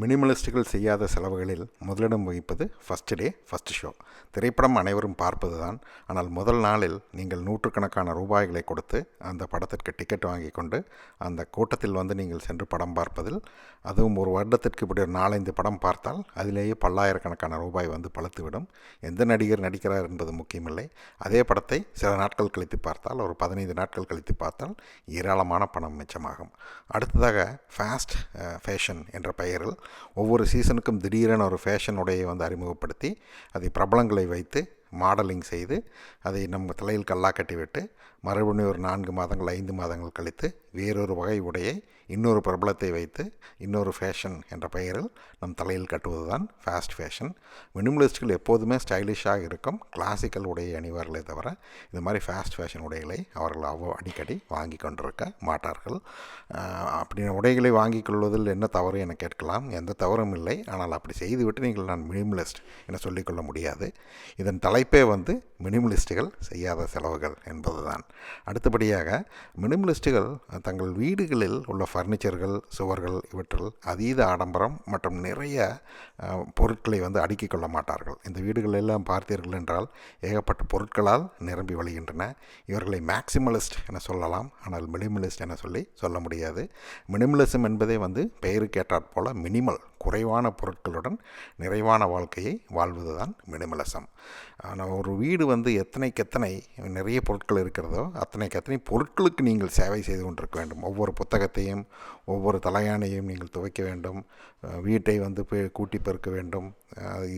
மினிமலிஸ்டுகள் செய்யாத செலவுகளில் முதலிடம் வகிப்பது ஃபஸ்ட் டே ஃபஸ்ட் ஷோ திரைப்படம் அனைவரும் பார்ப்பது தான் ஆனால் முதல் நாளில் நீங்கள் நூற்றுக்கணக்கான ரூபாய்களை கொடுத்து அந்த படத்திற்கு டிக்கெட் வாங்கி கொண்டு அந்த கூட்டத்தில் வந்து நீங்கள் சென்று படம் பார்ப்பதில் அதுவும் ஒரு வருடத்திற்கு இப்படி ஒரு நாலஞ்சு படம் பார்த்தால் அதிலேயே பல்லாயிரக்கணக்கான ரூபாய் வந்து பழுத்துவிடும். எந்த நடிகர் நடிக்கிறார் என்பது முக்கியமில்லை. அதே படத்தை சில நாட்கள் கழித்து பார்த்தால் ஒரு பதினைந்து நாட்கள் கழித்து பார்த்தால் ஏராளமான பணம் மிச்சமாகும். அடுத்ததாக ஃபாஸ்ட் ஃபேஷன் eh, என்ற பெயரில் ஒவ்வொரு சீசனுக்கும் திடீரென ஒரு ஃபேஷன் உடையை வந்து அறிமுகப்படுத்தி அதை பிரபலங்களை வைத்து மாடலிங் செய்து அதை நம்ம தலையில் கல்லா கட்டிவிட்டு மறுபடியும் ஒரு நான்கு மாதங்கள் ஐந்து மாதங்கள் கழித்து வேறொரு வகை உடையை இன்னொரு பிரபலத்தை வைத்து இன்னொரு ஃபேஷன் என்ற பெயரில் நம் தலையில் கட்டுவது தான் ஃபாஸ்ட் ஃபேஷன் மினிமலிஸ்ட்கள் எப்போதுமே ஸ்டைலிஷாக இருக்கும். கிளாசிக்கல் உடையை அணிவார்களே தவிர இந்த மாதிரி ஃபாஸ்ட் ஃபேஷன் உடைகளை அவர்கள் அவ்வளோ அடிக்கடி வாங்கி கொண்டிருக்க மாட்டார்கள். அப்படி உடைகளை வாங்கி கொள்வதில் என்ன தவறு என கேட்கலாம். எந்த தவறும் இல்லை. ஆனால் அப்படி செய்துவிட்டு நீங்கள் நான் மினிமலிஸ்ட் என சொல்லிக்கொள்ள முடியாது. இதன் தலை தலைப்பே வந்து மினிமலிஸ்டுகள் செய்யாத செலவுகள் என்பதுதான். அடுத்தபடியாக மினிமலிஸ்ட்டுகள் தங்கள் வீடுகளில் உள்ள ஃபர்னிச்சர்கள் சுவர்கள் இவற்றில் அதீத ஆடம்பரம் மற்றும் நிறைய பொருட்களை வந்து அடுக்கிக் கொள்ள மாட்டார்கள். இந்த வீடுகளெல்லாம் பார்த்தீர்கள் என்றால் ஏகப்பட்ட பொருட்களால் நிரம்பி வழிகின்றன. இவர்களை மேக்சிமலிஸ்ட் என சொல்லலாம். ஆனால் மினிமலிஸ்ட் என சொல்லி சொல்ல முடியாது. மினிமலிசம் என்பதே வந்து பெயருக்கேற்றாற் போல மினிமல் குறைவான பொருட்களுடன் நிறைவான வாழ்க்கையை வாழ்வது தான் மினிமலிசம் ஆனால் ஒரு வீடு வந்து எத்தனைக்கு எத்தனை நிறைய பொருட்கள் இருக்கிறதோ அத்தனைக்கு எத்தனை பொருட்களுக்கு நீங்கள் சேவை செய்து கொண்டிருக்க வேண்டும். ஒவ்வொரு புத்தகத்தையும் ஒவ்வொரு தலையானையும் நீங்கள் துவைக்க வேண்டும். வீட்டை வந்து கூட்டி பெருக்க வேண்டும்.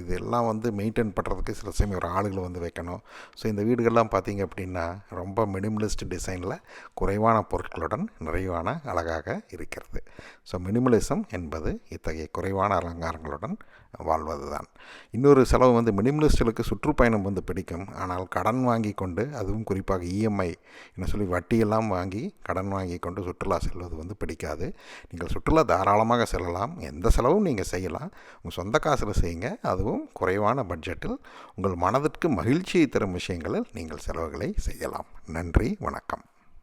இதெல்லாம் வந்து மெயின்டைன் பண்ணுறதுக்கு சில சமயம் ஒரு ஆளுகளை வந்து வைக்கணும். ஸோ இந்த வீடுகள்லாம் பார்த்திங்க அப்படின்னா ரொம்ப மினிமலிஸ்ட் டிசைனில் குறைவான பொருட்களுடன் நிறைவான அழகாக இருக்கிறது. ஸோ மினிமலிசம் என்பது இத்தகைய குறைவான அலங்காரங்களுடன் வாழ்வது தான் இன்னொரு செலவு வந்து மினிமலிஸ்டுகளுக்கு சுற்றுப்பயணம் வந்து பிடிக்கும். ஆனால் கடன் வாங்கி கொண்டு அதுவும் குறிப்பாக இஎம்ஐ என்ன சொல்லி வட்டியெல்லாம் வாங்கி கடன் வாங்கி கொண்டு சுற்றுலா செல்வது வந்து பிடிக்காது. நீங்கள் சுற்றுலா தாராளமாக செல்லலாம். எந்த செலவும் நீங்கள் செய்யலாம். உங்கள் சொந்த காசில் செய்யுங்க. அதுவும் குறைவான பட்ஜெட்டில் உங்கள் மனதிற்கு மகிழ்ச்சியை தரும் விஷயங்களில் நீங்கள் செலவுகளை செய்யலாம். நன்றி. வணக்கம்.